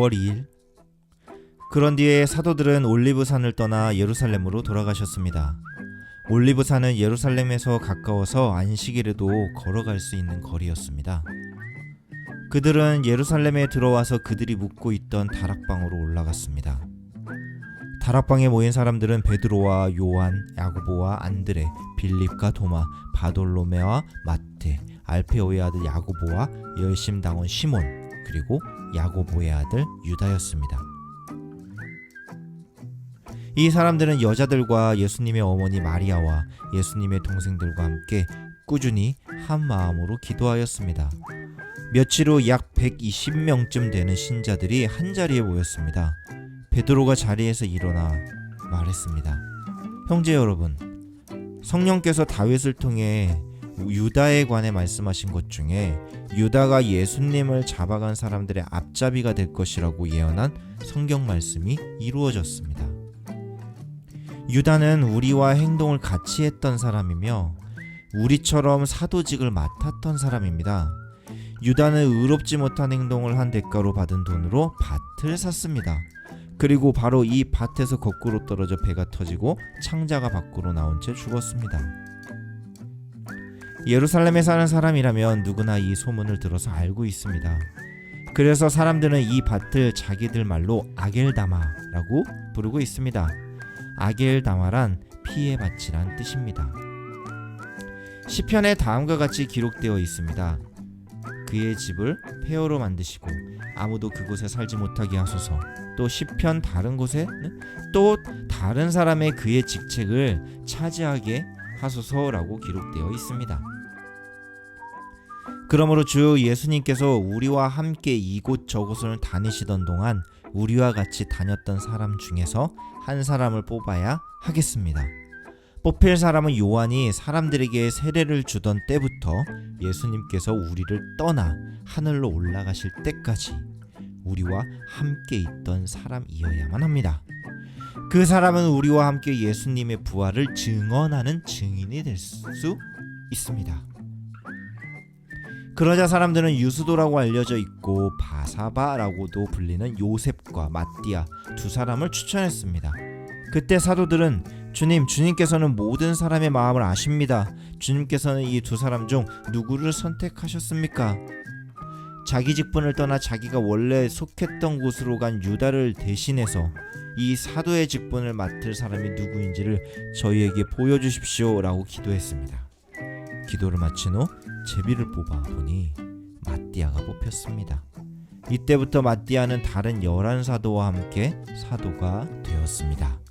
5월 2일 그런 뒤에 사도들은 올리브산을 떠나 예루살렘으로 돌아가셨습니다. 올리브산은 예루살렘에서 가까워서 안식일에도 걸어갈 수 있는 거리였습니다. 그들은 예루살렘에 들어와서 그들이 묵고 있던 다락방으로 올라갔습니다. 다락방에 모인 사람들은 베드로와 요한, 야고보와 안드레, 빌립과 도마, 바돌로메와 마테, 알페오의 아들 야고보와 열심당원 시몬, 그리고 야고보의 아들 유다였습니다. 이 사람들은 여자들과 예수님의 어머니 마리아와 예수님의 동생들과 함께 꾸준히 한 마음으로 기도하였습니다. 며칠 후 약 120명쯤 되는 신자들이 한 자리에 모였습니다. 베드로가 자리에서 일어나 말했습니다. 형제 여러분, 성령께서 다윗을 통해 유다에 관해 말씀하신 것 중에 유다가 예수님을 잡아간 사람들의 앞잡이가 될 것이라고 예언한 성경 말씀이 이루어졌습니다. 유다는 우리와 행동을 같이 했던 사람이며 우리처럼 사도직을 맡았던 사람입니다. 유다는 의롭지 못한 행동을 한 대가로 받은 돈으로 밭을 샀습니다. 그리고 바로 이 밭에서 거꾸로 떨어져 배가 터지고 창자가 밖으로 나온 채 죽었습니다. 예루살렘에 사는 사람이라면 누구나 이 소문을 들어서 알고 있습니다. 그래서 사람들은 이 밭을 자기들 말로 아겔다마라고 부르고 있습니다. 아겔다마란 피의 밭이란 뜻입니다. 시편에 다음과 같이 기록되어 있습니다. 그의 집을 폐허로 만드시고 아무도 그곳에 살지 못하게 하소서. 또 시편 다른 곳에는 또 다른 사람의 그의 직책을 차지하게 하소서라고 기록되어 있습니다. 그러므로 주 예수님께서 우리와 함께 이곳 저곳을 다니시던 동안 우리와 같이 다녔던 사람 중에서 한 사람을 뽑아야 하겠습니다. 뽑힐 사람은 요한이 사람들에게 세례를 주던 때부터 예수님께서 우리를 떠나 하늘로 올라가실 때까지 우리와 함께 있던 사람이어야만 합니다. 그 사람은 우리와 함께 예수님의 부활을 증언하는 증인이 될 수 있습니다. 그러자 사람들은 유수도라고 알려져 있고 바사바라고도 불리는 요셉과 마띠아 두 사람을 추천했습니다. 그때 사도들은 주님, 주님께서는 모든 사람의 마음을 아십니다. 주님께서는 이 두 사람 중 누구를 선택하셨습니까? 자기 직분을 떠나 자기가 원래 속했던 곳으로 간 유다를 대신해서 이 사도의 직분을 맡을 사람이 누구인지를 저희에게 보여주십시오 라고 기도했습니다. 기도를 마친 후 제비를 뽑아 보니 마띠아가 뽑혔습니다. 이때부터 마띠아는 다른 열한 사도와 함께 사도가 되었습니다.